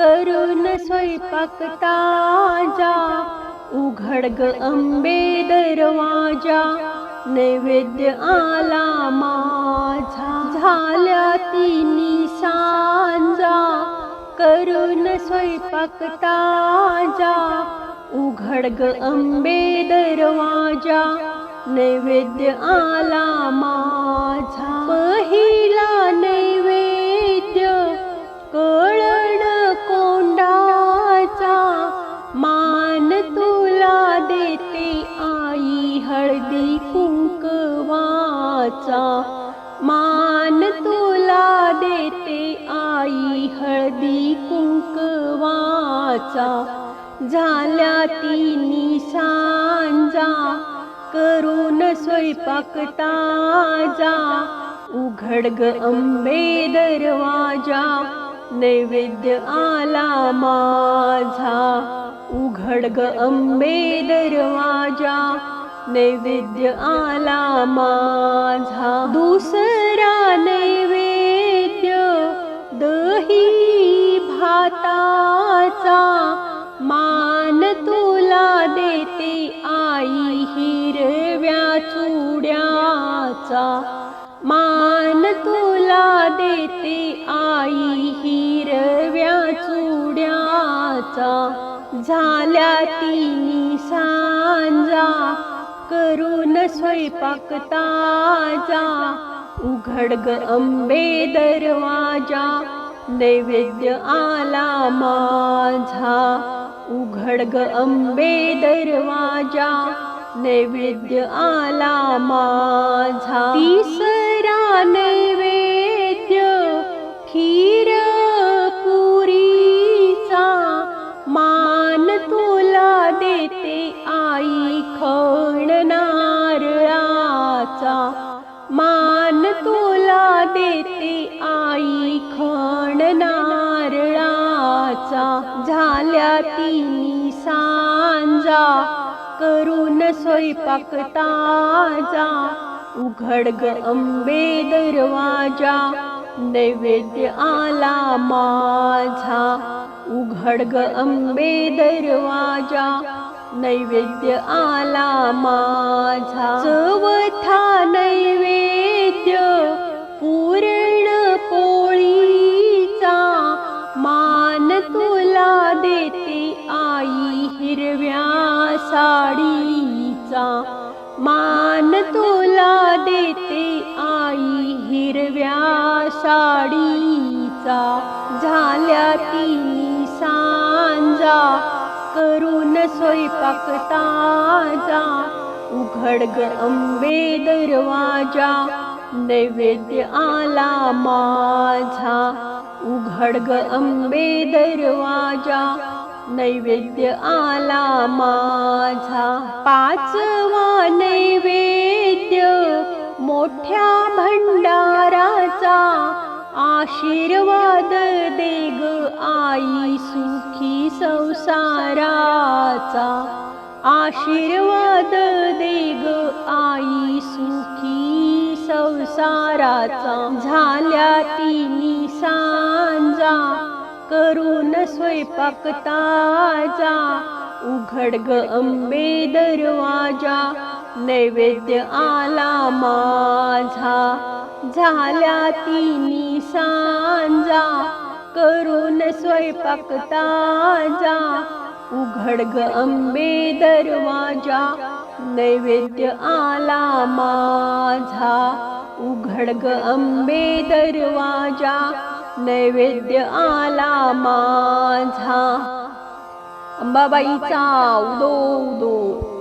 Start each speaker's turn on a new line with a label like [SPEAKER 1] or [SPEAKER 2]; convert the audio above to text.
[SPEAKER 1] स्वयंपाक ताजा उघड ग अंबे दरवाजा नैवेद्य आला माझा. झाल्या तिन्ही सांजा करून स्वयंपाक ताजा उघड ग अंबे दरवाजा नैवेद्य आला माझा. कुंकवाचा झाल्या तिनी सांजा. करून स्वयंपाक ताजा. उघड ग अंबे दरवाजा. नैवेद्य आला माझा. उघड ग अंबे दरवाजा. नैवेद्य आला माझा. दुसरा नै मान तुला देते आई हिरव्या चुड्याचा. मान तुला देते आई हिरव्या चुड्याचा. झाल्या तिन्ही सांजा करून स्वयंपाक ताजा. उघड ग अंबे दरवाजा नैवेद्य आला माझा. उघड ग अंबे दरवाजा नैवेद्य आला माझा. तिसरा नैवेद्य खीर पुरीचा मान तुला देते आई खण नारळाचा मान नारळाचा झाल्या तिन्ही सांजा करून स्वयंपाक ताजा उघड ग अंबे दरवाजा नैवेद्य आला माझा उघड ग अंबे दरवाजा नैवेद्य आला माझा चवथा नैवेद्य साडीचा मान तुला देते आई हिरव्या साडीचा. झाल्या तिन्ही सांजा करून स्वयंपाक ताजा. उघड ग अंबे दरवाजा नैवेद्य आला माझा. उघड ग अंबे दरवाजा नैवेद्य आला माझा. पाचवा नैवेद्य मोठ्या भंडाराचा. आशीर्वाद दे ग आई सुखी संसाराचा. आशीर्वाद दे ग आई सुखी संसाराचा. झाल्या तिनी सांजा. करून स्वयंपाक ताजा उघड ग अंबे दरवाजा नैवेद्य आला माझा. झाल्या तिन्ही सांजा करून स्वयंपाक ताजा उघड ग अंबे दरवाजा नैवेद्य आला माझा. उघड ग अंबे दरवाजा नैवेद्य आला माझा. अंबाबाईचा उदो उदो.